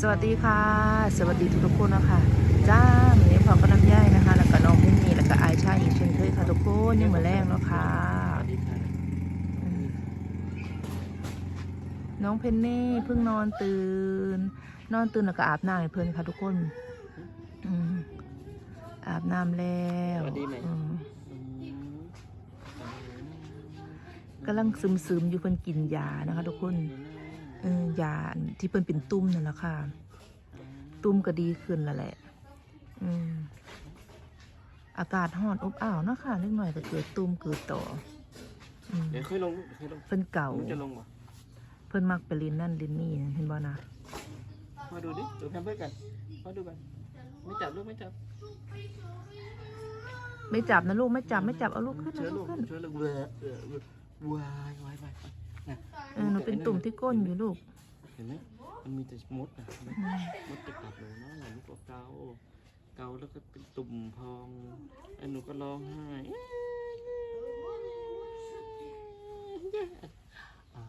สวัสดีค่ะ สวัสดีทุกๆคนนะคะจ้าหนูนี้พอก็น้ำย่ายนะคะ แล้วก็น้องพุ่มีแล้วก็อายชาอีกเช่นเคยค่ะทุกคนยังเหมือนแรกแล้วค่ะสวัสดีค่ะอืมน้องเพนนี่เพิ่งนอนตื่น นอนตื่นแล้วก็อาบน้ำให้เพิ่นค่ะทุกคนอืมอาบน้ำแล้วอืมอืมกำลังซึมๆอยู่เพิ่นกินยานะคะ ทุกคนเออ ยาที่เพิ่นเป็นตุ้มนั่นแหละค่ะ ตุ้มก็ดีขึ้นแล้วแหละอืมอากาศร้อนอบอ้าวเนาะค่ะเล็กหน่อยก็เกิดตุ้มเกิดต่ออืมเดี๋ยวค่อยลงลูกค่อยลงเพิ่นเก่ามันจะลงป่ะเพิ่นมักไปลินนั่นลินนี่เห็นบ่นะมาดูดิดูแพมเพิร์สกันมาดูกันไม่จับลูกไม่จับ ไม่จับนะลูกไม่จับไม่จับเอาลูกขึ้นเชื้อเอาลูลูกกขึ้นเชื้อลูกเวอเออเวอวายวายวายนะเออหนูเป็นตุ่มที่ก้นอยู่ลูก เห็นไหมมันมีแต่มดนะเห็นไหมมดจะกัดเลยเนาะอย่างนี้ก็เกาเกาแล้วก็เป็นตุ่มพองไอ้หนูก็ร้องไห้อ่า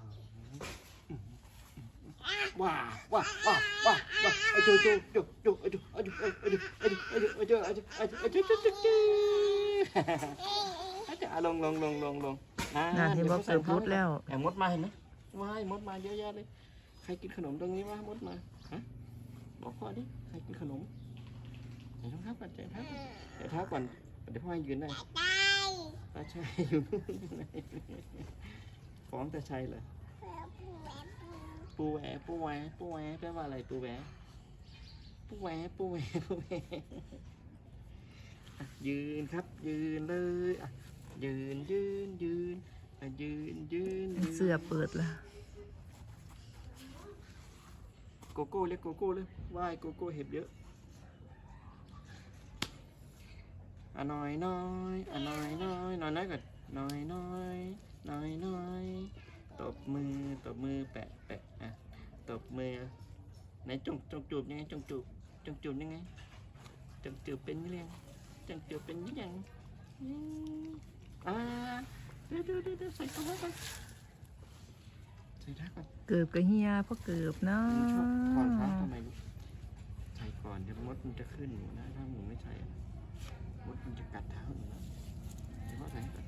ว้าวว้าวว้าวว้าวว้าวไอ้จูจูจูจูไอ้จูไอ้จูไอ้จูไอ้จูไอ้จูไอ้จูไอ้จูไอ้จูไอ้จูจูจูจูไอ้จูลงลงลงลงลงงานที่บอ กเกิดรุดแล้วแอบมดมาเห็นไหมว้ายมดมาเยอะแยะเลย ใครกินขนมตรงนี้วะมดมาฮะบอกพ่อดิใครกินขนมเดี๋ยวเท้าก่อนเดี๋ยวเท้าก่อนเดี๋ยวเท้าก่อนเดี๋ยวพ่อให้ยืนได้ตาชัยอยู่นู่นฟ้องตาชัยเหรอปูแหวปูแหวปูแหวแปลว่าอะไรปูแหวปูแหวปูแหวปูแหวอะยืนครับยืนเลยอะยืนยืนยืนอะยืนยืนยืน เสื้อเปิดละโกโก้เรียกโกโก้เลยว่ายโกโก้เห็บเยอะอะหน่อยน้อยอะหน่อยน้อยหน่อยน้อยก่อนหน่อยน้อยหน่อยน้อยตบมือตบมือแปะแปะอะตบมือไหนจงจงจูบยังไงจงจูบจงจูบยังไงจงจูบเป็นยังไงจงจูบเป็นยังไงอ่าเดี๋ยวเดี๋ยวเดี๋ยวเดี๋ยวใส่ตัวก่อน ใส่ท่าก่อนเกือบกับเฮียเพราะเกือบเนาะชอบถอนเท้าทำไมลูกใส่ก่อนเดี๋ยวมดมันจะขึ้นหนูนะถ้าหนูไม่ใส่อะมดมันจะกัดเท้าหนูนะเดี๋ยวพ่อใส่ให้ก่อน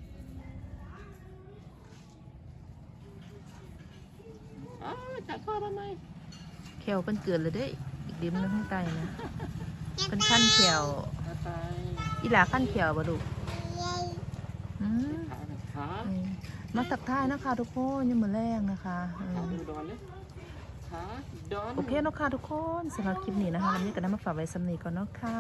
อ้าวจัดพ่อทำไมแขวเพิ่นเกิดเลยเด้อีกดิมนึงข้างใต้นะเพิ่นขั้นแขวขาไปอีหลาขั้นแขวบ่ลูกอืมขาหน่อยขา อืม มาสักทายนะคะ ทุกคนยังมือแรงนะคะอืขามดูดอนเลยขาดอนโอเคเนาะค่ะทุกคนสำหรับคลิปนี้นะคะน้ำเยี่ยกับน้ำมาฝากไว้สำนีก่อนเนาะค่ะ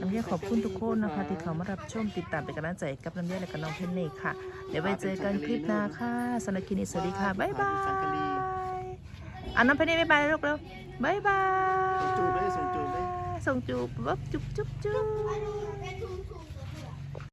น้ำเยี่ยขอบคุณทุกคนนะคะ ที่เขามารับชมติดตามเป็นกำลังใจกับน้ำเยี่ยและกับน้องเพนเน่ค่ะ เดี๋ยวไว้เจอกันคลิปหน้าค่ะสำหรับคลิปนี้สวัสดีค่ะบ๊ายบายอะน้องเพนเน่บ๊ายบายเลยลูกเร็วบ๊ายบายส่งจูบเลยส่งจูบเลยส่งจูบบ๊บจุ๊บจุ๊บจุ๊บไปดูถูก